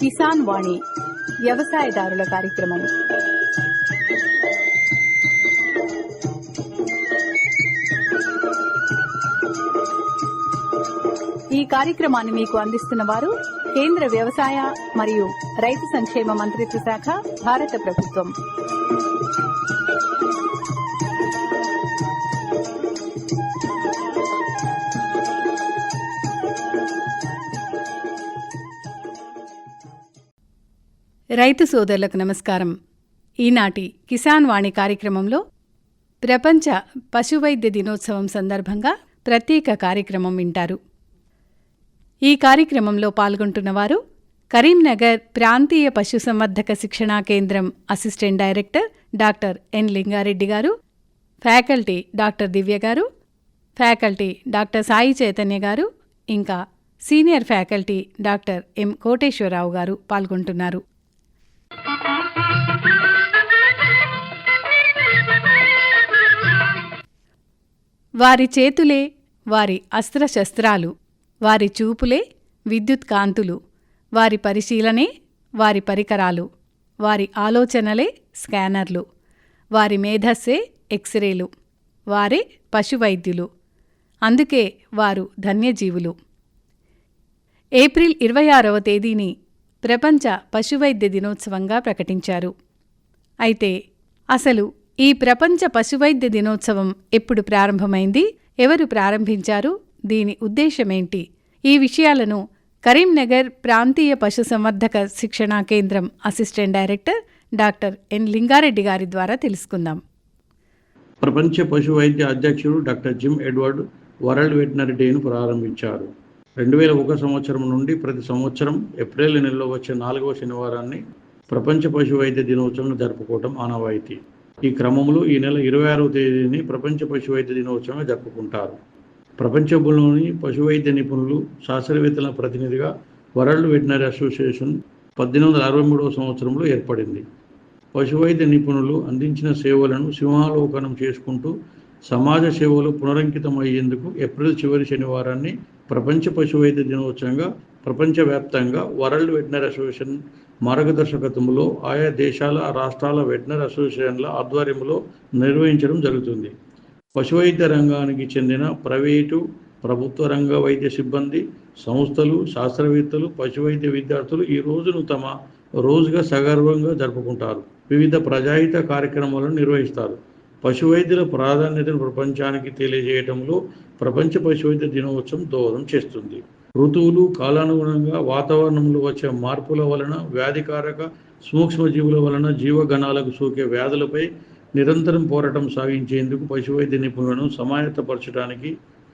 కిసాన్ వాణి వ్యవసాయదారుల కార్యక్రమం. ఈ కార్యక్రమాన్ని మీకు అందిస్తున్న వారు కేంద్ర వ్యవసాయ మరియు రైతు సంక్షేమ మంత్రిత్వ శాఖ భారత ప్రభుత్వం. రైతు సోదరులకు నమస్కారం. ఈనాటి కిసాన్ వాణి కార్యక్రమంలో ప్రపంచ పశువైద్య దినోత్సవం సందర్భంగా ప్రత్యేక కార్యక్రమం వింటారు. ఈ కార్యక్రమంలో పాల్గొంటున్నవారు కరీంనగర్ ప్రాంతీయ పశుసంవర్ధక శిక్షణా కేంద్రం assistant director doctor N Lingareddy garu faculty doctor దివ్య గారు ఫ్యాకల్టీ డాక్టర్ సాయి చైతన్య గారు ఇంకా senior faculty doctor M Koteswararao garu పాల్గొంటున్నారు. వారి చేతులే వారి అస్త్రశస్త్రాలు వారి చూపులే విద్యుత్ కాంతులు వారి పరిశీలనే వారి పరికరాలు వారి ఆలోచనలే స్కానర్లు వారి మేధస్సే ఎక్స్రేలు వారే పశువైద్యులు. అందుకే వారు ధన్యజీవులు. ఏప్రిల్ ఇరవై ఆరవ తేదీని ప్రపంచ పశువైద్య దినోత్సవంగా ప్రకటించారు. అయితే అసలు ఈ ప్రపంచ పశువైద్య దినోత్సవం ఎప్పుడు ప్రారంభమైంది? ఎవరు ప్రారంభించారు? దీని ఉద్దేశమేంటి? ఈ విషయాలను కరీంనగర్ ప్రాంతీయ పశుసంవర్ధక శిక్షణా కేంద్రం assistant director doctor N Lingareddy గారి ద్వారా తెలుసుకుందాం. ప్రపంచ పశు వైద్య అధ్యక్షుడు doctor Jim Edward world veterinary డేను ప్రారంభించారు. రెండు వేల ఒక సంవత్సరం నుండి ప్రతి సంవత్సరం ఏప్రిల్ నెలలో వచ్చే నాలుగవ శనివారాన్ని ప్రపంచ పశు వైద్య దినోత్సవం జరుపుకోవడం ఆనవాయితీ. ఈ క్రమంలో ఈ నెల ఇరవై ఆరవ తేదీని ప్రపంచ పశు వైద్య దినోత్సవంగా జరుపుకుంటారు. ప్రపంచంలోని పశు వైద్య నిపుణులు శాస్త్రవేత్తల ప్రతినిధిగా వరల్డ్ వెటనరీ అసోసియేషన్ పద్దెనిమిది వందల అరవై మూడవ సంవత్సరంలో ఏర్పడింది. పశువైద్య నిపుణులు అందించిన సేవలను సింహాలోకనం చేసుకుంటూ సమాజ సేవలు పునరంకితం అయ్యేందుకు ఏప్రిల్ చివరి శనివారాన్ని ప్రపంచ పశువైద్య దినోత్సవంగా ప్రపంచవ్యాప్తంగా వరల్డ్ వెటనరీ అసోసియేషన్ మార్గదర్శకత్వంలో ఆయా దేశాల రాష్ట్రాల వెటనరీ అసోసియేషన్ల ఆధ్వర్యంలో నిర్వహించడం జరుగుతుంది. పశువైద్య రంగానికి చెందిన ప్రైవేటు ప్రభుత్వ రంగ వైద్య సిబ్బంది సంస్థలు శాస్త్రవేత్తలు పశువైద్య విద్యార్థులు ఈ రోజును తమ రోజుగా సగర్వంగా జరుపుకుంటారు. వివిధ ప్రజాహిత కార్యక్రమాలను నిర్వహిస్తారు. పశువైద్యుల ప్రాధాన్యతను ప్రపంచానికి తెలియజేయడంలో ప్రపంచ పశువైద్య దినోత్సవం దోహదం చేస్తుంది. ఋతువులు కాలానుగుణంగా వాతావరణంలో వచ్చే మార్పుల వలన వ్యాధికారక సూక్ష్మజీవుల వలన జీవగణాలకు సోకే వ్యాధులపై నిరంతరం పోరాటం సాగించేందుకు పశువైద్య నిపుణులను సమాయత్తపరచడానికి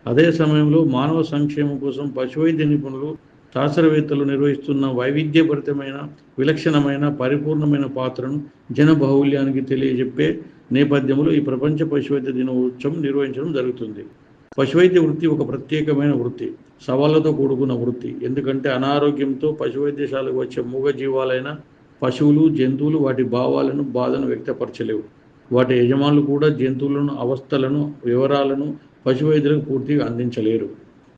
అదే సమయంలో మానవ సంక్షేమం కోసం పశువైద్య నిపుణులు శాస్త్రవేత్తలు నిర్వహిస్తున్న వైవిధ్యభరితమైన విలక్షణమైన పరిపూర్ణమైన పాత్రను జన బాహుల్యానికి తెలియజెప్పే నేపథ్యంలో ఈ ప్రపంచ పశువైద్య దినోత్సవం నిర్వహించడం జరుగుతుంది. పశువైద్య వృత్తి ఒక ప్రత్యేకమైన వృత్తి సవాళ్ళతో కూడుకున్న వృత్తి. ఎందుకంటే అనారోగ్యంతో పశువైద్యశాలకు వచ్చే మూగ జీవాలైన పశువులు జంతువులు వాటి భావాలను బాధను వ్యక్తపరచలేవు. వాటి యజమానులు కూడా జంతువులను అవస్థలను వివరాలను పశువైద్యులకు పూర్తిగా అందించలేరు.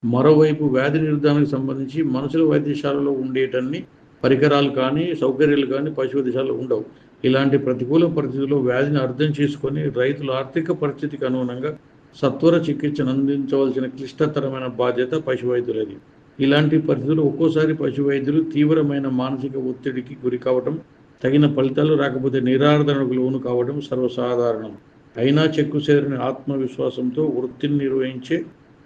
మరోవైపు వ్యాధి నిర్ధారణకు సంబంధించి మనుషుల వైద్యశాలలో ఉండేటన్ని పరికరాలు కానీ సౌకర్యాలు కానీ పశు వైద్యశాలలో ఉండవు. ఇలాంటి ప్రతికూల పరిస్థితుల్లో వ్యాధిని అర్థం చేసుకొని రైతుల ఆర్థిక పరిస్థితికి అనుగుణంగా సత్వర చికిత్సను అందించవలసిన క్లిష్టతరమైన బాధ్యత పశు వైద్యులది. ఇలాంటి పరిస్థితులు ఒక్కోసారి పశు వైద్యులు తీవ్రమైన మానసిక ఒత్తిడికి గురికావటం తగిన ఫలితాలు రాకపోతే నిరాదరణకు లోను కావడం సర్వసాధారణం. అయినా చెక్కు చేరిన ఆత్మవిశ్వాసంతో వృత్తిని నిర్వహించే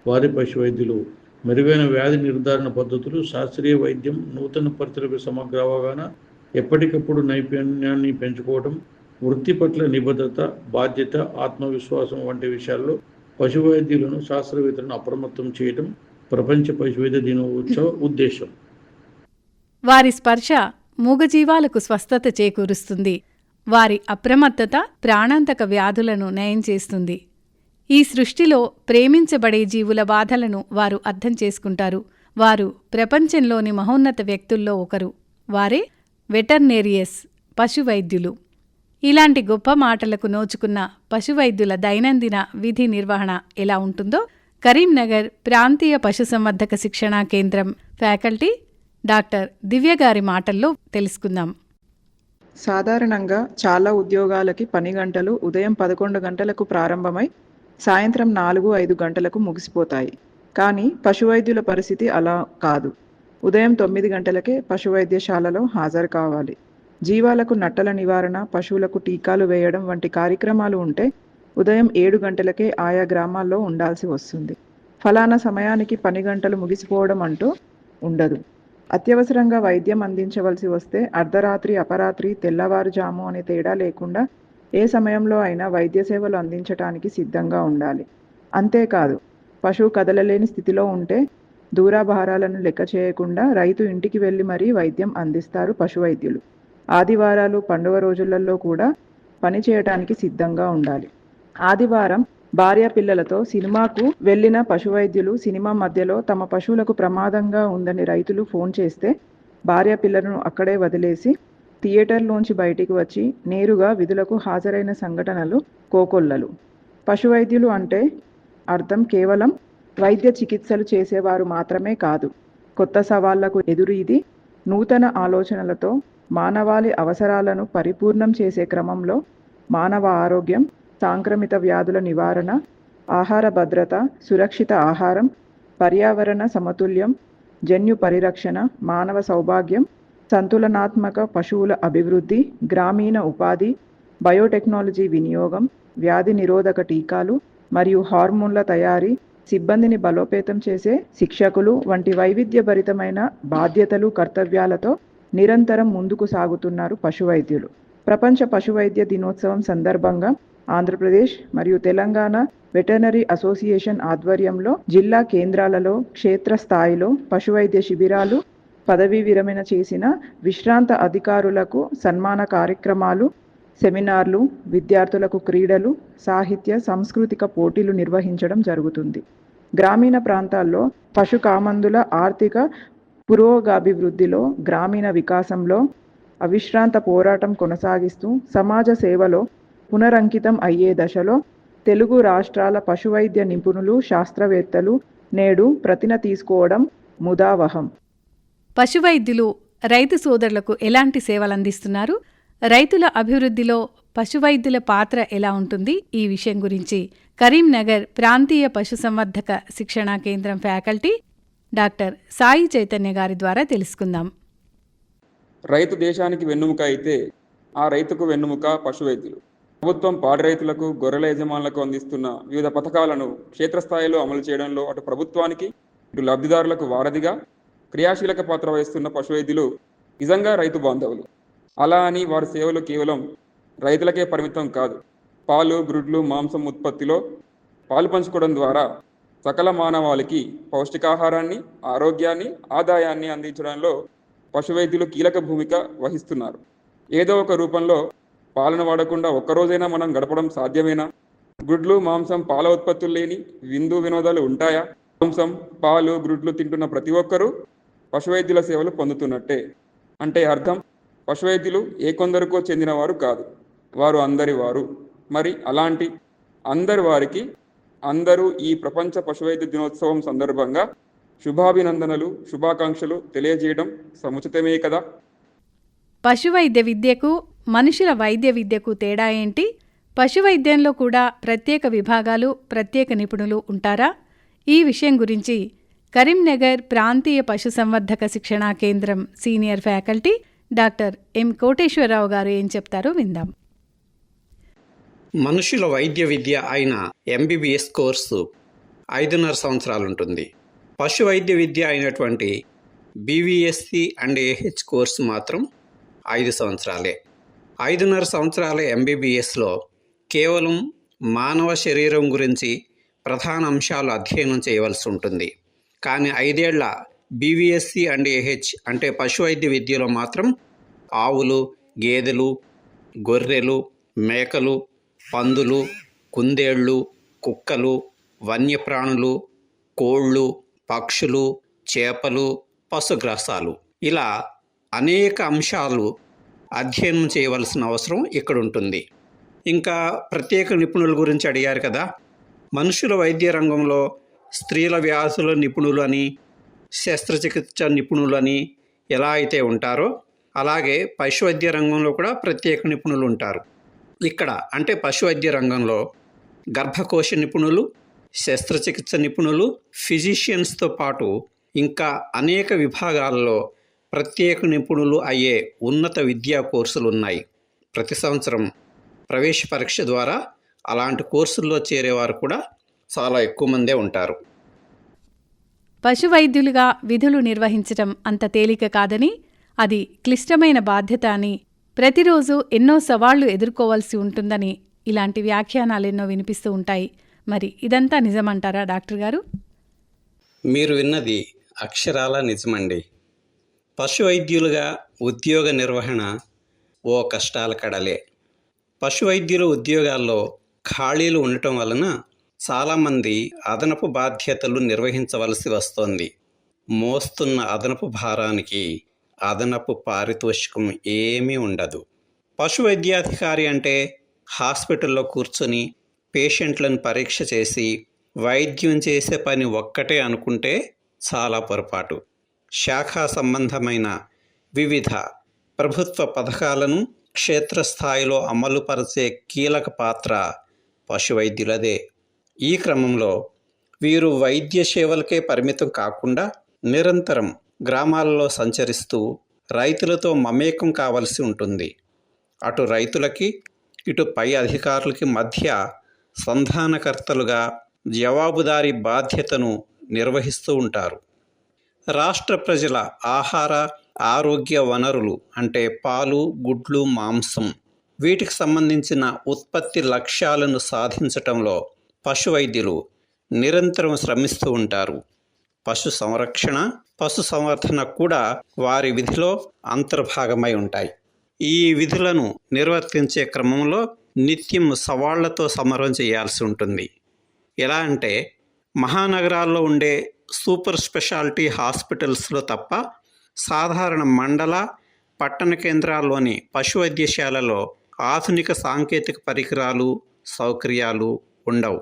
వారి పశు వైద్యులు మెరుగైన వ్యాధి నిర్ధారణ పద్ధతులు శాస్త్రీయ వైద్యం నూతన పరిస్థితులకు సమగ్ర అవగాహన ఎప్పటికప్పుడు నైపుణ్యాన్ని పెంచుకోవడం వృత్తి పట్ల నిబద్ధత బాధ్యత ఆత్మవిశ్వాసం వంటి విషయాల్లో పశు వైద్యులను శాస్త్రవేత్తలను అప్రమత్తం చేయడం ప్రపంచ పశువైద్య దినోత్సవ ఉద్దేశం. వారి స్పర్శ మూగజీవాలకు స్వస్థత చేకూరుస్తుంది. వారి అప్రమత్తత ప్రాణాంతక వ్యాధులను నయం చేస్తుంది. ఈ సృష్టిలో ప్రేమించబడే జీవుల బాధలను వారు అర్థం చేసుకుంటారు. వారు ప్రపంచంలోని మహోన్నత వ్యక్తుల్లో ఒకరు. వారే వెటర్నేరియస్ పశువైద్యులు. ఇలాంటి గొప్ప మాటలకు నోచుకున్న పశువైద్యుల దైనందిన విధి నిర్వహణ ఎలా ఉంటుందో కరీంనగర్ ప్రాంతీయ పశుసంవర్ధక శిక్షణా కేంద్రం ఫ్యాకల్టీ డాక్టర్ దివ్య గారి మాటల్లో తెలుసుకుందాం. సాధారణంగా చాలా ఉద్యోగాలకి పని గంటలు ఉదయం పదకొండు గంటలకు ప్రారంభమై సాయంత్రం నాలుగు ఐదు గంటలకు ముగిసిపోతాయి. కానీ పశువైద్యుల పరిస్థితి అలా కాదు. ఉదయం తొమ్మిది గంటలకే పశువైద్యశాలలో హాజరు కావాలి. జీవాలకు నట్టల నివారణ పశువులకు టీకాలు వేయడం వంటి కార్యక్రమాలు ఉంటే ఉదయం ఏడు గంటలకే ఆయా గ్రామాల్లో ఉండాల్సి వస్తుంది. ఫలానా సమయానికి పని గంటలు ముగిసిపోవడం అంటూ ఉండదు. అత్యవసరంగా వైద్యం అందించవలసి వస్తే అర్ధరాత్రి అపరాత్రి తెల్లవారుజాము అనే తేడా లేకుండా ఏ సమయంలో అయినా వైద్య సేవలు అందించటానికి సిద్ధంగా ఉండాలి. అంతేకాదు పశువు కదలలేని స్థితిలో ఉంటే దూరాభారాలను లెక్క చేయకుండా రైతు ఇంటికి వెళ్ళి మరీ వైద్యం అందిస్తారు పశు వైద్యులు ఆదివారాలు పండుగ రోజులలో కూడా పని చేయటానికి సిద్ధంగా ఉండాలి. ఆదివారం భార్య పిల్లలతో సినిమాకు వెళ్ళిన పశువైద్యులు సినిమా మధ్యలో తమ పశువులకు ప్రమాదంగా ఉందని రైతులు ఫోన్ చేస్తే భార్య పిల్లలను అక్కడే వదిలేసి థియేటర్లోంచి బయటికి వచ్చి నేరుగా విధులకు హాజరైన సంఘటనలు కోకొల్లలు. పశువైద్యులు అంటే అర్థం కేవలం వైద్య చికిత్సలు చేసేవారు మాత్రమే కాదు. కొత్త సవాళ్ళకు ఎదురీది నూతన ఆలోచనలతో మానవాళి అవసరాలను పరిపూర్ణం చేసే క్రమంలో మానవ ఆరోగ్యం సాంక్రమిత వ్యాధుల నివారణ ఆహార భద్రత సురక్షిత ఆహారం పర్యావరణ సమతుల్యం జన్యు పరిరక్షణ మానవ సౌభాగ్యం సంతులనాత్మక పశువుల అభివృద్ధి గ్రామీణ ఉపాధి బయోటెక్నాలజీ వినియోగం వ్యాధి నిరోధక టీకాలు మరియు హార్మోన్ల తయారీ సిబ్బందిని బలోపేతం చేసే శిక్షకులు వంటి వైవిధ్యభరితమైన బాధ్యతలు కర్తవ్యాలతో నిరంతరం ముందుకు సాగుతున్నారు పశువైద్యులు. ప్రపంచ పశువైద్య దినోత్సవం సందర్భంగా ఆంధ్రప్రదేశ్ మరియు తెలంగాణ వెటర్నరీ అసోసియేషన్ ఆధ్వర్యంలో జిల్లా కేంద్రాలలో క్షేత్రస్థాయిలో పశువైద్య శిబిరాలు పదవీ విరమణ చేసిన విశ్రాంత అధికారులకు సన్మాన కార్యక్రమాలు సెమినార్లు విద్యార్థులకు క్రీడలు సాహిత్య సాంస్కృతిక పోటీలు నిర్వహించడం జరుగుతుంది. గ్రామీణ ప్రాంతాల్లో పశు కామందుల ఆర్థిక పురోగాభివృద్ధిలో గ్రామీణ వికాసంలో అవిశ్రాంత పోరాటం కొనసాగిస్తూ సమాజ సేవలో పునరంకితం అయ్యే దశలో తెలుగు రాష్ట్రాల పశువైద్య నిపుణులు శాస్త్రవేత్తలు నేడు ప్రతిన తీసుకోవడం ముదావహం. పశువైద్యులు రైతు సోదరులకు ఎలాంటి సేవలు అందిస్తున్నారు? రైతుల అభివృద్ధిలో పశువైద్యుల పాత్ర ఎలా ఉంటుంది? ఈ విషయం గురించి కరీంనగర్ ప్రాంతీయ పశుసంవర్ధక శిక్షణా కేంద్రం ఫ్యాకల్టీ డాక్టర్ సాయి చైతన్య గారి ద్వారా తెలుసుకుందాం. రైతు దేశానికి వెన్నుముక అయితే ఆ రైతుకు వెన్నుముక పశువైద్యులు. ప్రభుత్వం పాడి రైతులకు గొర్రెల యజమానులకు అందిస్తున్న వివిధ పథకాలను క్షేత్రస్థాయిలో అమలు చేయడంలో అటు ప్రభుత్వానికి ఇటు లబ్ధిదారులకు వారధిగా క్రియాశీలక పాత్ర వహిస్తున్న పశువైద్యులు నిజంగా రైతు బాంధవులు. అలా అని వారి సేవలు కేవలం రైతులకే పరిమితం కాదు. పాలు గ్రుడ్లు మాంసం ఉత్పత్తిలో పాలు పంచుకోవడం ద్వారా సకల మానవాళికి పౌష్టికాహారాన్ని ఆరోగ్యాన్ని ఆదాయాన్ని అందించడంలో పశువైద్యులు కీలక భూమిక వహిస్తున్నారు. ఏదో ఒక రూపంలో పాలన వాడకుండా ఒక్కరోజైనా మనం గడపడం సాధ్యమేనా? గుడ్లు మాంసం పాల ఉత్పత్తులు లేని విందు వినోదాలు ఉంటాయా? మాంసం పాలు గుడ్లు తింటున్న ప్రతి ఒక్కరూ పశువైద్యుల సేవలు పొందుతున్నట్టే. అంటే అర్థం? పశువైద్యులు ఏ కొందరికో చెందినవారు కాదు. వారు అందరి వారు. మరి అలాంటి అందరి వారికి అందరూ ఈ ప్రపంచ పశువైద్య దినోత్సవం సందర్భంగా శుభాభినందనలు శుభాకాంక్షలు తెలియజేయడం సముచితమే కదా? పశువైద్య విద్యకు మనుషుల వైద్య విద్యకు తేడా ఏంటి? పశువైద్యంలో కూడా ప్రత్యేక విభాగాలు ప్రత్యేక నిపుణులు ఉంటారా? ఈ విషయం గురించి కరీంనగర్ ప్రాంతీయ పశుసంవర్ధక శిక్షణా కేంద్రం senior faculty doctor M Koteswararao garu ఏం చెప్తారో విందాం. మనుషుల వైద్య విద్య అయిన ఎంబీబీఎస్ కోర్సు ఐదున్నర సంవత్సరాలు ఉంటుంది పశు వైద్య విద్య అయినటువంటి బీవీఎస్సీ అండ్ ఏహెచ్ కోర్సు మాత్రం ఐదు సంవత్సరాలే. ఐదున్నర సంవత్సరాల ఎంబీబీఎస్లో కేవలం మానవ శరీరం గురించి ప్రధాన అంశాలు అధ్యయనం చేయవలసి ఉంటుంది. కానీ ఐదేళ్ళ బీవీఎస్సీ అండ్ ఏహెచ్ అంటే పశు వైద్య విద్యలో మాత్రం ఆవులు గేదెలు గొర్రెలు మేకలు పందులు కుందేళ్ళు కుక్కలు వన్యప్రాణులు కోళ్ళు పక్షులు చేపలు పశుగ్రాసాలు. ఇలా అనేక అంశాలు అధ్యయనం చేయవలసిన అవసరం ఇక్కడ ఉంటుంది ఇంకా ప్రత్యేక నిపుణుల గురించి అడిగారు కదా. మనుషుల వైద్య రంగంలో స్త్రీల వ్యాధుల నిపుణులు అని శస్త్రచికిత్స నిపుణులు అని ఎలా అయితే ఉంటారో అలాగే పశు వైద్య రంగంలో కూడా ప్రత్యేక నిపుణులు ఉంటారు. ఇక్కడ అంటే పశు వైద్య రంగంలో గర్భకోశ నిపుణులు శస్త్రచికిత్స నిపుణులు ఫిజిషియన్స్తో పాటు ఇంకా అనేక విభాగాలలో ప్రత్యేక నిపుణులు అయ్యే ఉన్నత విద్యా కోర్సులు ఉన్నాయి ప్రతి సంవత్సరం ప్రవేశ పరీక్ష ద్వారా అలాంటి కోర్సుల్లో చేరేవారు కూడా చాలా ఎక్కువ మందే ఉంటారు. పశు వైద్యులుగా విధులు నిర్వహించటం అంత తేలిక కాదని అది క్లిష్టమైన బాధ్యత అని ప్రతిరోజు ఎన్నో సవాళ్ళు ఎదుర్కోవాల్సి ఉంటుందని ఇలాంటి వ్యాఖ్యానాలెన్నో వినిపిస్తూ ఉంటాయి. మరి ఇదంతా నిజమంటారా డాక్టర్ గారు? మీరు విన్నది అక్షరాల నిజమండి. పశు వైద్యులుగా ఉద్యోగ నిర్వహణ ఓ కష్టాల కడలే. పశు వైద్యుల ఉద్యోగాల్లో ఖాళీలు ఉండటం వలన చాలామంది అదనపు బాధ్యతలు నిర్వహించవలసి వస్తోంది. మోస్తున్న అదనపు భారానికి అదనపు పారితోషికం ఏమీ ఉండదు. పశు వైద్యాధికారి అంటే హాస్పిటల్లో కూర్చొని పేషెంట్లను పరీక్ష చేసి వైద్యం చేసే పని ఒక్కటే అనుకుంటే చాలా పొరపాటు. శాఖా సంబంధమైన వివిధ ప్రభుత్వ పథకాలను క్షేత్రస్థాయిలో అమలుపరిచే కీలక పాత్ర పశు వైద్యులదే ఈ క్రమంలో వీరు వైద్య సేవలకే పరిమితం కాకుండా నిరంతరం గ్రామాలలో సంచరిస్తూ రైతులతో మమేకం కావలసి ఉంటుంది. అటు రైతులకి ఇటు పై అధికారులకి మధ్య సంధానకర్తలుగా జవాబుదారీ బాధ్యతను నిర్వహిస్తూ ఉంటారు. రాష్ట్ర ప్రజల ఆహార ఆరోగ్య వనరులు అంటే పాలు గుడ్లు మాంసం వీటికి సంబంధించిన ఉత్పత్తి లక్ష్యాలను సాధించటంలో పశు వైద్యులు నిరంతరం శ్రమిస్తూ ఉంటారు. పశు సంరక్షణ పశు సంవర్ధన కూడా వారి విధిలో అంతర్భాగమై ఉంటాయి. ఈ విధులను నిర్వర్తించే క్రమంలో నిత్యం సవాళ్ళతో సమరం చేయాల్సి ఉంటుంది. ఎలా అంటే మహానగరాల్లో ఉండే సూపర్ స్పెషాలిటీ హాస్పిటల్స్లో తప్ప సాధారణ మండల పట్టణ కేంద్రాల్లోని పశు వైద్యశాలలో ఆధునిక సాంకేతిక పరికరాలు సౌకర్యాలు ఉండవు.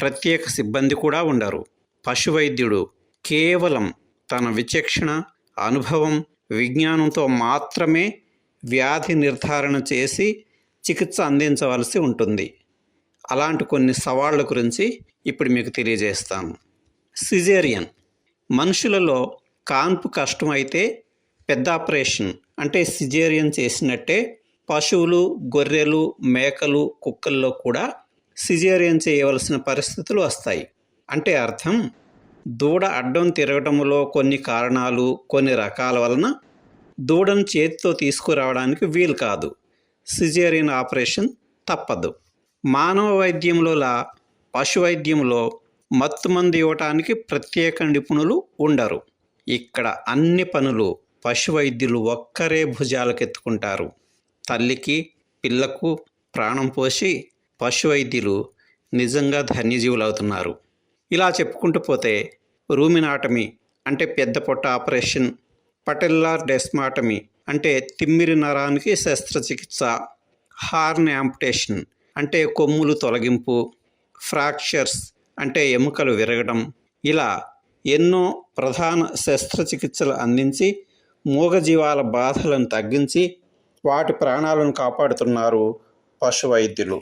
ప్రత్యేక సిబ్బంది కూడా ఉండరు. పశు వైద్యుడు కేవలం తన విచక్షణ అనుభవం విజ్ఞానంతో మాత్రమే వ్యాధి నిర్ధారణ చేసి చికిత్స అందించవలసి ఉంటుంది. అలాంటి కొన్ని సవాళ్ళ గురించి ఇప్పుడు మీకు తెలియజేస్తాను. సిజేరియన్. మనుషులలో కాన్పు కష్టమైతే పెద్ద ఆపరేషన్. అంటే సిజేరియన్ చేసినట్టే పశువులు గొర్రెలు మేకలు కుక్కల్లో కూడా సిజేరియన్ చేయవలసిన పరిస్థితులు వస్తాయి. అంటే అర్థం? దూడ అడ్డం తిరగటంలో కొన్ని కారణాలు కొన్ని రకాల వలన దూడను చేతితో తీసుకురావడానికి వీలు కాదు. సిజేరియన్ ఆపరేషన్ తప్పదు. మానవ వైద్యంలోలా పశు వైద్యంలో మత్తు మంది ఇవ్వటానికి ప్రత్యేక నిపుణులు ఉండరు. ఇక్కడ అన్ని పనులు పశు వైద్యులు ఒక్కరే భుజాలకెత్తుకుంటారు. తల్లికి పిల్లకు ప్రాణం పోసి పశు వైద్యులు నిజంగా ధన్యజీవులు అవుతున్నారు ఇలా చెప్పుకుంటూ పోతే రూమినాటమి అంటే పెద్ద పొట్ట ఆపరేషన్ పటెల్లార్ డెస్మాటమి అంటే తిమ్మిరి నరానికి శస్త్రచికిత్స హార్న్ యాంపుటేషన్ అంటే కొమ్ములు తొలగింపు ఫ్రాక్చర్స్ అంటే ఎముకలు విరగడం ఇలా ఎన్నో ప్రధాన శస్త్రచికిత్సలు అందించి మూగజీవాల బాధలను తగ్గించి వాటి ప్రాణాలను కాపాడుతున్నారు పశు వైద్యులు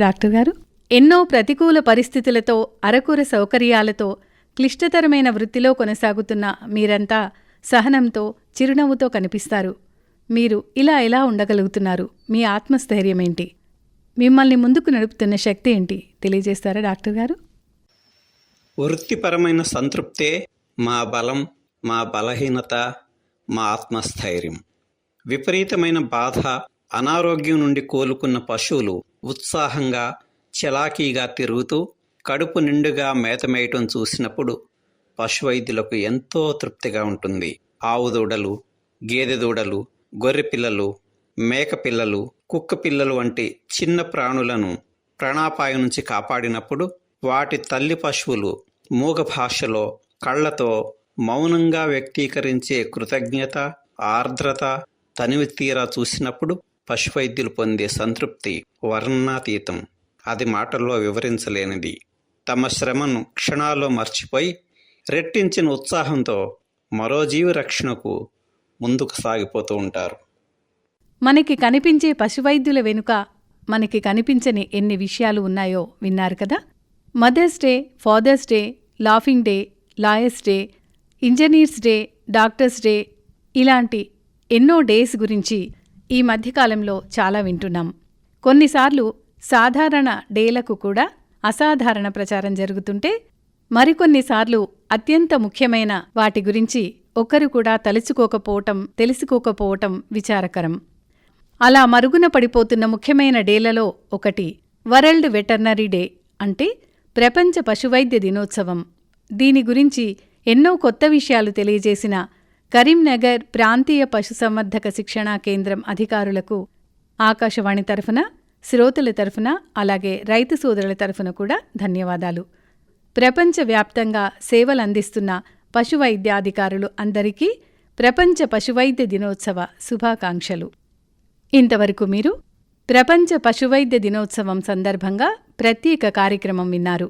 డాక్టర్ గారు ఎన్నో ప్రతికూల పరిస్థితులతో అరకుర సౌకర్యాలతో క్లిష్టతరమైన వృత్తిలో కొనసాగుతున్న మీరంతా సహనంతో చిరునవ్వుతో కనిపిస్తారు. మీరు ఇలా ఎలా ఉండగలుగుతున్నారు? మీ ఆత్మస్థైర్యం ఏంటి? మిమ్మల్ని ముందుకు నడుపుతున్న శక్తి ఏంటి? తెలియజేస్తారా డాక్టర్ గారు? వృత్తిపరమైన సంతృప్తే మా బలం మా బలహీనత మా ఆత్మస్థైర్యం. విపరీతమైన బాధ అనారోగ్యం నుండి కోలుకున్న పశువులు ఉత్సాహంగా చలాకీగా తిరుగుతూ కడుపు నిండుగా మేత మేయటం చూసినప్పుడు పశు వైద్యులకు ఎంతో తృప్తిగా ఉంటుంది. ఆవు దూడలు గేదె దూడలు గొర్రె పిల్లలు మేక పిల్లలు కుక్క పిల్లలు వంటి చిన్న ప్రాణులను ప్రాణాపాయం నుంచి కాపాడినప్పుడు వాటి తల్లి పశువులు మూగ భాషలో కళ్ళతో మౌనంగా వ్యక్తీకరించే కృతజ్ఞత ఆర్ద్రత తనివి తీరా చూసినప్పుడు పశువైద్యులు పొందే సంతృప్తి వర్ణాతీతం అది మాటల్లో వివరించలేనిది. తమ శ్రమను క్షణాల్లో మర్చిపోయి రెట్టించిన ఉత్సాహంతో మరో జీవి రక్షణకు ముందుకు సాగిపోతూ ఉంటారు. మనకి కనిపించే పశువైద్యుల వెనుక మనకి కనిపించని ఎన్ని విషయాలు ఉన్నాయో విన్నారు కదా? Mother's day father's day laughing day lawyers day engineers day doctors day ఇలాంటి ఎన్నో డేస్ గురించి ఈ మధ్యకాలంలో చాలా వింటున్నాం. కొన్నిసార్లు సాధారణ డేలకు కూడా అసాధారణ ప్రచారం జరుగుతుంటే మరికొన్నిసార్లు అత్యంత ముఖ్యమైన వాటి గురించి ఒక్కరు కూడా తలుచుకోకపోవటం తెలుసుకోకపోవటం విచారకరం. అలా మరుగున పడిపోతున్న ముఖ్యమైన డేలలో ఒకటి వరల్డ్ వెటర్నరీ డే అంటే ప్రపంచ పశువైద్య దినోత్సవం. దీని గురించి ఎన్నో కొత్త విషయాలు తెలియజేసిన కరీంనగర్ ప్రాంతీయ పశుసంవర్ధక శిక్షణా కేంద్రం అధికారులకు ఆకాశవాణి తరఫున శ్రోతల తరఫున అలాగే రైతు సోదరుల తరఫున కూడా ధన్యవాదాలు. ప్రపంచవ్యాప్తంగా సేవలందిస్తున్న పశువైద్యాధికారులు అందరికీ ప్రపంచ పశువైద్య దినోత్సవ శుభాకాంక్షలు. ఇంతవరకు మీరు ప్రపంచ పశువైద్య దినోత్సవం సందర్భంగా ప్రత్యేక కార్యక్రమం విన్నారు.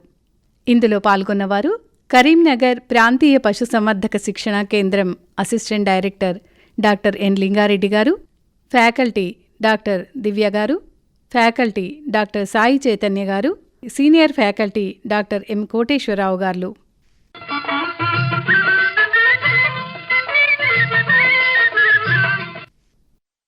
ఇందులో పాల్గొన్నవారు కరీంనగర్ ప్రాంతీయ పశుసంవర్ధక శిక్షణా కేంద్రం assistant director doctor N Lingareddy garu faculty doctor దివ్య గారు faculty doctor Sai Chaitanya garu senior faculty doctor M Koteswararao garu.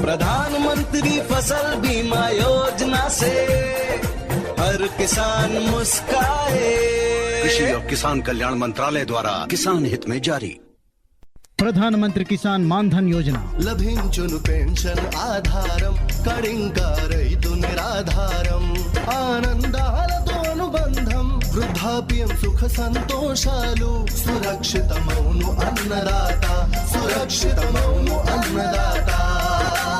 प्रधानमंत्री फसल बीमा योजना से हर किसान मुस्काए कृषि और किसान कल्याण मंत्रालय द्वारा किसान हित में जारी ప్రధానమంత్రి కిసాన్ మాన్ధన్ యోజన లభించును పెన్షన్ ఆధారం కడింగా రైతు నిరాధారం ఆనందాలతో అనుబంధం వృద్ధాప్యం సుఖ సంతోషాలు సురక్షితమౌను అన్నదాత సురక్షితమౌను అన్నదాత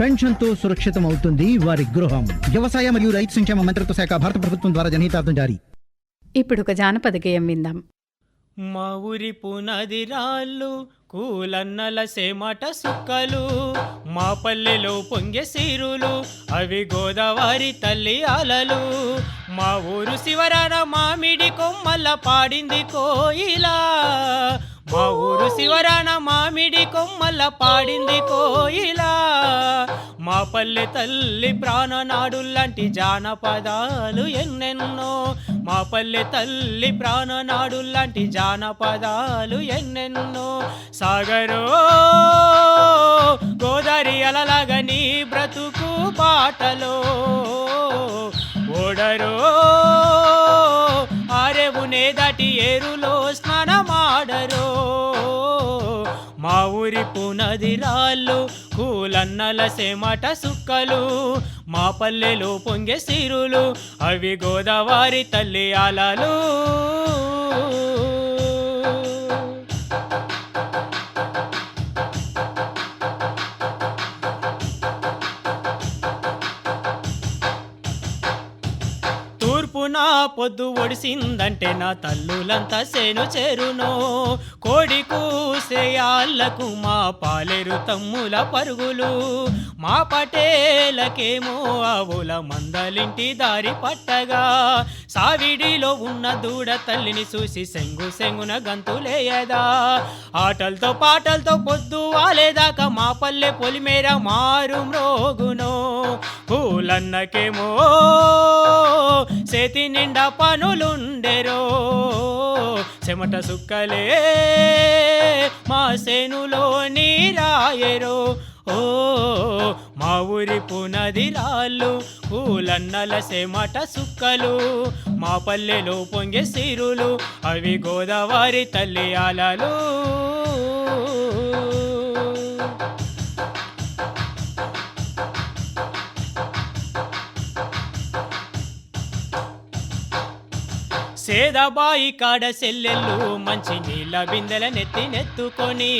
పెన్షన్తో సురక్షితం అవుతుంది వారి గృహం. వ్యవసాయ మరియు రైతు సంక్షేమ మంత్రిత్వ శాఖ భారత ప్రభుత్వం ద్వారా జనహితార్థం జారీ. ఇప్పుడు ఒక జానపద గేయం విందాం. మా ఊరి పునాది రాళ్ళు కూలన్నల సేమట సుక్కలు మా పల్లెలో పొంగే సీరులు అవి గోదావరి తల్లి అలలు. మా ఊరు శివరాన మామిడి కొమ్మల పాడింది కోయిలా. మా ఊరు మామిడి కొమ్మల పాడింది కోయిలా. మా పల్లె తల్లి ప్రాణనాడుల్లాంటి జానపదాలు ఎన్నెన్నో. మా పల్లె తల్లి ప్రాణనాడుల్లాంటి జానపదాలు ఎన్నెన్నో. సాగరో గోదారి అలలాగని బ్రతుకు పాటలో ఓడరో ఆరేవునే దాటి ఏరులో స్నానమాడరో. మా ఊరి పునది రాళ్ళు కూలన్నల సేమట సుక్కలు మా పల్లెలు పొంగే సిరులు అవి గోదావరి తల్లి అలలు తూర్పున పొద్దు ఒడిసిందంటే నా తల్లులంతా సేను చేరునో కోడి కూసేయాళ్ళకు మా పాలేరు తమ్ముల పరుగులు. మా పటేలకేమో ఆవుల మందలింటి దారి పట్టగా. సావిడిలో ఉన్న దూడ తల్లిని చూసి సెంగు సెంగున గంతులేయదా ఆటలతో పాటలతో పొద్దు వాలేదాకా మా పల్లె పొలిమేర మారు మ్రోగునో. పూలన్నకేమో చేతి నిండా పనులుండెరో. చెమట సుక్కలే మా సేనులో నీరాయరో. ఓ మా ఊరి పునది రాళ్ళు పూలన్నల సెమట సుక్కలు. మా పల్లెలో పొంగే సిరులు అవి గోదావరి తల్లి అలలు సేదబాయి కాడ సెల్లెళ్ళు మంచి నీళ్ళ బిందెల నెత్తి నెత్తుకొని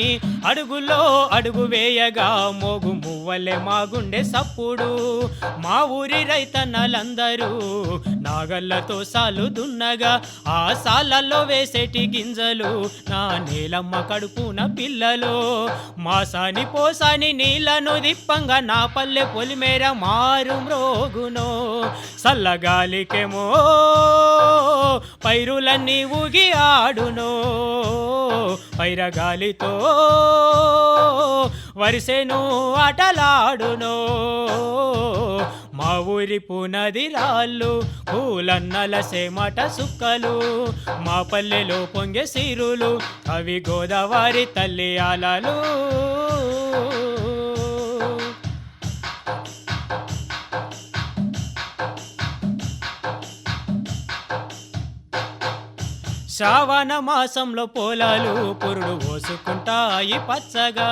అడుగులో అడుగు వేయగా మోగు మువ్వలే మా గుండె సప్పుడు. మా ఊరి రైతన్నలందరూ నాగళ్ళతో సాలు దున్నగా ఆ సాలల్లో వేసేటి గింజలు నా నీలమ్మ కడుపున పిల్లలు. మాసాని పోసాని నీళ్ళను దిప్పంగా నా పల్లె పొలిమేర మారు మ్రోగునో సల్లగాలికేమో పైరులన్నీ ఊగి ఆడునో. పైరగాలితో వరిసెను ఆటలాడునో. మా ఊరి పునది రాళ్ళు పూలన్నల సేమట సుక్కలు. మా పల్లెలో పొంగే సిరులు అవి గోదావరి తల్లి అలలు శ్రావణ మాసంలో పొలాలు పురుడు పోసుకుంటాయి పచ్చగా.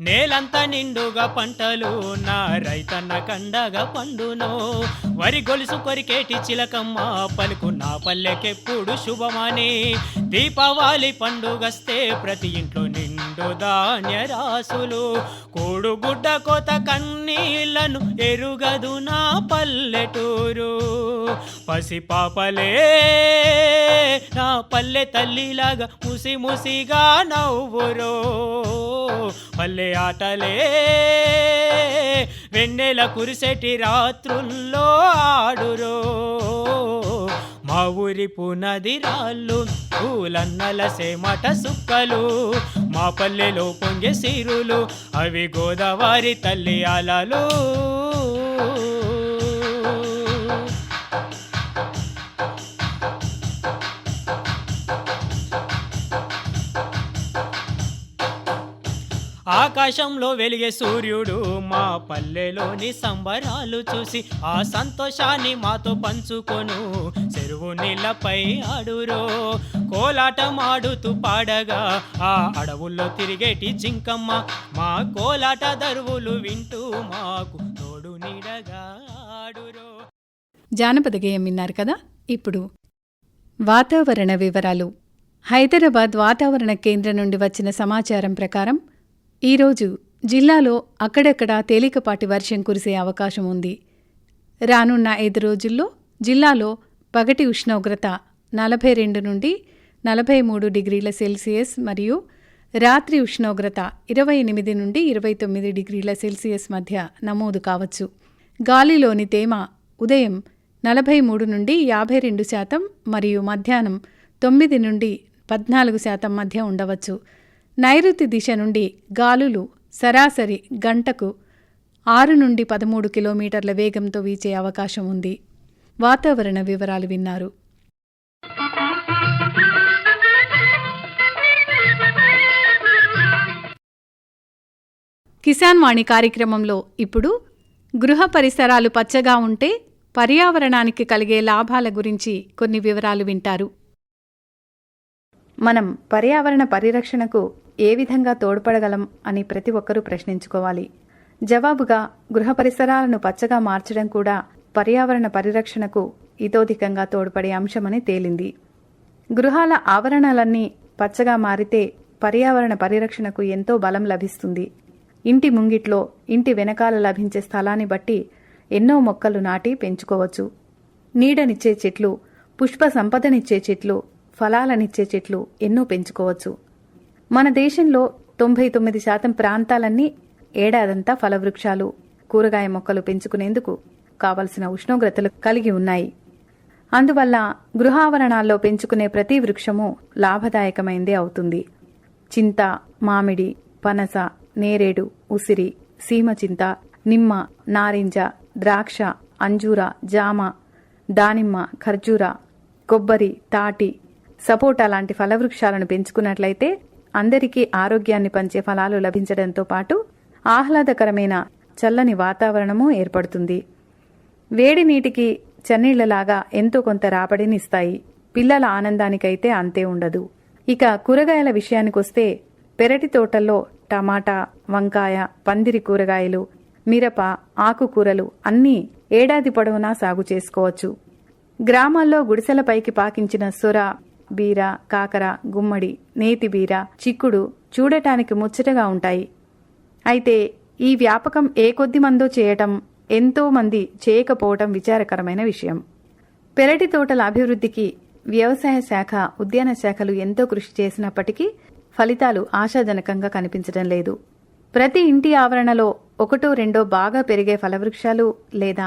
నేలంతా నిండుగా పంటలు నా రైతన్న కండగా పండును. వరి గొలుసు కొరికేటి చిలకమ్మ పలుకు నా పల్లెకెప్పుడు శుభమని. దీపావళి పండుగస్తే ప్రతి ఇంట్లో నిండు ధాన్య రాసులు కోడుగుడ్డ కొత కన్నీళ్ళను ఎరుగదు నా పల్లెటూరు. పసిపాపలే నా పల్లె తల్లిలాగా ముసి ముసిగా నవ్వురో. పల్లె ఆటలే వెన్నెల కురిసెటి రాత్రుల్లో ఆడురో. మా ఊరి పునది రాళ్ళు పూలన్నల సేమట సుక్కలు మా పల్లెలో పొంగే సీరులు అవి గోదావరి తల్లి అలలు ఆకాశంలో వెలిగే సూర్యుడు మా పల్లెలోని సంబరాలు చూసి ఆ సంతోషాన్ని మాతో పంచుకొను. చెరువు నీళ్ళపై ఆడురో కోలాటం ఆడుతూ పాడగా ఆ అడవుల్లో తిరిగేటి జింకమ్మ మా కోలాట దరువులు వింటూ మాకు తోడు నీడగా ఆడురో. జానపద గేయం విన్నారు కదా? ఇప్పుడు వాతావరణ వివరాలు. హైదరాబాద్ వాతావరణ కేంద్రం నుండి వచ్చిన సమాచారం ప్రకారం ఈరోజు జిల్లాలో అక్కడక్కడా తేలికపాటి వర్షం కురిసే అవకాశం ఉంది. రానున్న ఐదు రోజుల్లో జిల్లాలో పగటి ఉష్ణోగ్రత నలభై రెండు నుండి నలభై మూడు డిగ్రీల సెల్సియస్ మరియు రాత్రి ఉష్ణోగ్రత ఇరవై ఎనిమిది నుండి ఇరవై తొమ్మిది డిగ్రీల సెల్సియస్ మధ్య నమోదు కావచ్చు. గాలిలోని తేమ ఉదయం నలభై మూడు నుండి యాభై రెండు శాతం మరియు మధ్యాహ్నం తొమ్మిది నుండి పద్నాలుగు శాతం మధ్య ఉండవచ్చు. నైరుతి దిశ నుండి గాలులు సరాసరి గంటకు ఆరు నుండి పదమూడు కిలోమీటర్ల వేగంతో వీచే అవకాశం ఉంది. వాతావరణ వివరాలు విన్నారు. కిసాన్ వాణి కార్యక్రమంలో ఇప్పుడు గృహ పరిసరాలు పచ్చగా ఉంటే పర్యావరణానికి కలిగే లాభాల గురించి కొన్ని వివరాలు వింటారు. మనం పర్యావరణ పరిరక్షణకు ఏ విధంగా తోడ్పడగలం అని ప్రతి ఒక్కరూ ప్రశ్నించుకోవాలి. జవాబుగా గృహ పరిసరాలను పచ్చగా మార్చడం కూడా పర్యావరణ పరిరక్షణకు ఇతోధికంగా తోడ్పడే అంశమని తేలింది. గృహాల ఆవరణలన్నీ పచ్చగా మారితే పర్యావరణ పరిరక్షణకు ఎంతో బలం లభిస్తుంది. ఇంటి ముంగిట్లో ఇంటి వెనకాల లభించే స్థలాన్ని బట్టి ఎన్నో మొక్కలు నాటి పెంచుకోవచ్చు. నీడనిచ్చే చెట్లు పుష్ప సంపదనిచ్చే చెట్లు ఫలాలనిచ్చే చెట్లు ఎన్నో పెంచుకోవచ్చు. మన దేశంలో తొంభై తొమ్మిది శాతం ప్రాంతాలన్నీ ఏడాదంతా ఫలవృక్షాలు కూరగాయ మొక్కలు పెంచుకునేందుకు కావలసిన ఉష్ణోగ్రతలు కలిగి ఉన్నాయి. అందువల్ల గృహావరణాల్లో పెంచుకునే ప్రతి వృక్షము లాభదాయకమైందే అవుతుంది. చింత మామిడి పనస నేరేడు ఉసిరి సీమచింత నిమ్మ నారింజ ద్రాక్ష అంజూర జామ దానిమ్మ ఖర్జూర కొబ్బరి తాటి సపోటా లాంటి ఫలవృక్షాలను పెంచుకున్నట్లయితే అందరికీ ఆరోగ్యాన్ని పంచే ఫలాలు లభించడంతో పాటు ఆహ్లాదకరమైన చల్లని వాతావరణము ఏర్పడుతుంది. వేడి నీటికి చన్నీళ్ళలాగా ఎంతో కొంత రాబడినిస్తాయి పిల్లల ఆనందానికైతే అంతే ఉండదు. ఇక కూరగాయల విషయానికొస్తే పెరటి తోటల్లో టమాటా వంకాయ పందిరి కూరగాయలు మిరప ఆకుకూరలు అన్నీ ఏడాది పొడవునా సాగు చేసుకోవచ్చు. గ్రామాల్లో గుడిసెలపైకి పాకించిన సొర బీర కాకర గుమ్మడి నేతి బీర చిక్కుడు చూడటానికి ముచ్చటగా ఉంటాయి. అయితే ఈ వ్యాపకం ఏ కొద్ది మందో చేయటం ఎంతో మంది చేయకపోవటం విచారకరమైన విషయం. పెరటి తోటల అభివృద్ధికి వ్యవసాయ శాఖ ఉద్యాన శాఖలు ఎంతో కృషి చేసినప్పటికీ ఫలితాలు ఆశాజనకంగా కనిపించడం లేదు. ప్రతి ఇంటి ఆవరణలో ఒకటో రెండో బాగా పెరిగే ఫలవృక్షాలు లేదా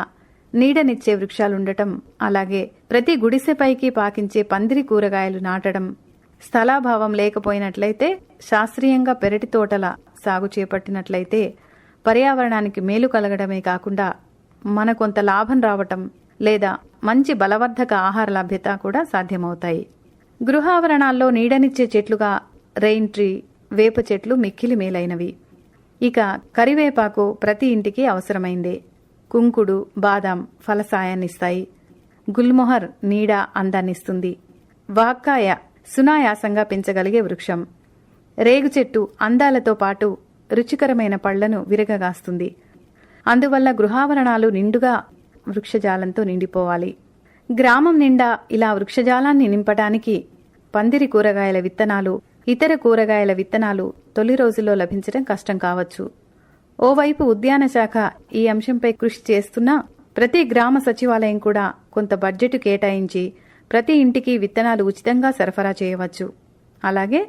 నీడనిచ్చే వృక్షాలుండటం అలాగే ప్రతి గుడిసెపైకి పాకించే పందిరి కూరగాయలు నాటడం స్థలాభావం లేకపోయినట్లయితే శాస్త్రీయంగా పెరటి తోటల సాగు చేపట్టినట్లయితే పర్యావరణానికి మేలు కలగడమే కాకుండా మన కొంత లాభం రావటం లేదా మంచి బలవర్ధక ఆహార లభ్యత కూడా సాధ్యమవుతాయి. గృహావరణాల్లో నీడనిచ్చే చెట్లుగా రెయిన్ ట్రీ వేప చెట్లు మిక్కిలి మేలైనవి. ఇక కరివేపాకు ప్రతి ఇంటికి అవసరమైందే. కుంకుడు బాదాం ఫలసాయాన్నిస్తాయి. గుల్మొహర్ నీడ అందాన్నిస్తుంది. వాక్కాయ సునాయాసంగా పెంచగలిగే వృక్షం. రేగు చెట్టు అందాలతో పాటు రుచికరమైన పళ్ళను విరగగాస్తుంది. అందువల్ల గృహావరణాలు నిండుగా వృక్షజాలంతో నిండిపోవాలి. గ్రామం నిండా ఇలా వృక్షజాలాన్ని నింపడానికి పందిరి కూరగాయల విత్తనాలు ఇతర కూరగాయల విత్తనాలు తొలి రోజుల్లో లభించడం కష్టం కావచ్చు. ఓవైపు ఉద్యాన శాఖ ఈ అంశంపై కృషి చేస్తున్నా ప్రతి గ్రామ సచివాలయం కూడా కొంత బడ్జెట్ కేటాయించి ప్రతి ఇంటికి విత్తనాలు ఉచితంగా సరఫరా చేయవచ్చు. అలాగే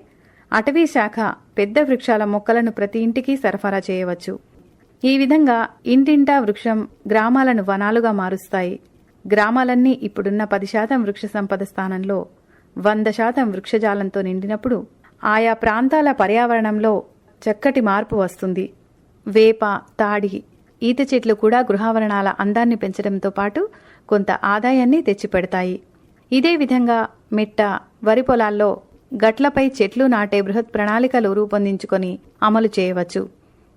అటవీ శాఖ పెద్ద వృక్షాల మొక్కలను ప్రతి ఇంటికి సరఫరా చేయవచ్చు. ఈ విధంగా ఇంటింటా వృక్షం గ్రామాలను వనాలుగా మారుస్తాయి. గ్రామాలన్నీ ఇప్పుడున్న పది శాతం వృక్ష సంపద స్థానంలో వంద శాతం వృక్షజాలంతో నిండినప్పుడు ఆయా ప్రాంతాల పర్యావరణంలో చక్కటి మార్పు వస్తుంది. వేప తాడి ఈత చెట్లు కూడా గృహావరణాల అందాన్ని పెంచడంతో పాటు కొంత ఆదాయాన్ని తెచ్చిపెడతాయి. ఇదే విధంగా మిట్ట వరి పొలాల్లో గట్లపై చెట్లు నాటే బృహత్ ప్రణాళికలు రూపొందించుకొని అమలు చేయవచ్చు.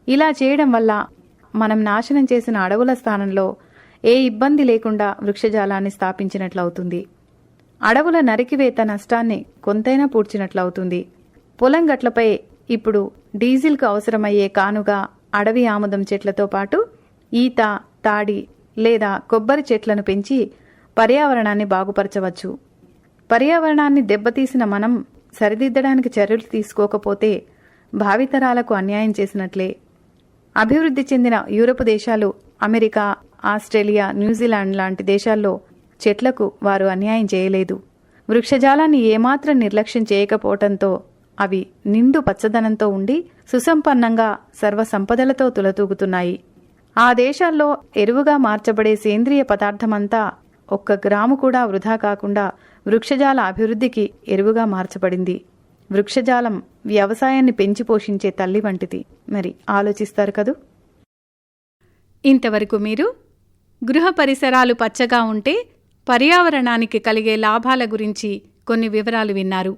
ఇలా చేయడం వల్ల మనం నాశనం చేసిన అడవుల స్థానంలో ఏ ఇబ్బంది లేకుండా వృక్షజాలాన్ని స్థాపించినట్లవుతుంది. అడవుల నరికివేత నష్టాన్ని కొంతైనా పూడ్చినట్లవుతుంది. పొలం గట్లపై ఇప్పుడు డీజిల్కు అవసరమయ్యే కానుగా అడవి ఆముదం చెట్లతో పాటు ఈత తాడి లేదా కొబ్బరి చెట్లను పెంచి పర్యావరణాన్ని బాగుపరచవచ్చు. పర్యావరణాన్ని దెబ్బతీసిన మనం సరిదిద్దడానికి చర్యలు తీసుకోకపోతే భావితరాలకు అన్యాయం చేసినట్లే. అభివృద్ధి చెందిన యూరప్ దేశాలు అమెరికా ఆస్ట్రేలియా న్యూజిలాండ్ లాంటి దేశాల్లో చెట్లకు వారు అన్యాయం చేయలేదు. వృక్షజాలాన్ని ఏమాత్రం నిర్లక్ష్యం చేయకపోవటంతో అవి నిండు పచ్చదనంతో ఉండి సుసంపన్నంగా సర్వసంపదలతో తులతూగుతున్నాయి. ఆ దేశాల్లో ఎరువుగా మార్చబడే సేంద్రియ పదార్థమంతా ఒక్క గ్రాము కూడా వృధా కాకుండా వృక్షజాల అభివృద్ధికి ఎరువుగా మార్చబడింది. వృక్షజాలం వ్యవసాయాన్ని పెంచి పోషించే తల్లి వంటిది. మరి ఆలోచిస్తారు కదూ? ఇంతవరకు మీరు గృహ పరిసరాలు పచ్చగా ఉంటే పర్యావరణానికి కలిగే లాభాల గురించి కొన్ని వివరాలు విన్నారు.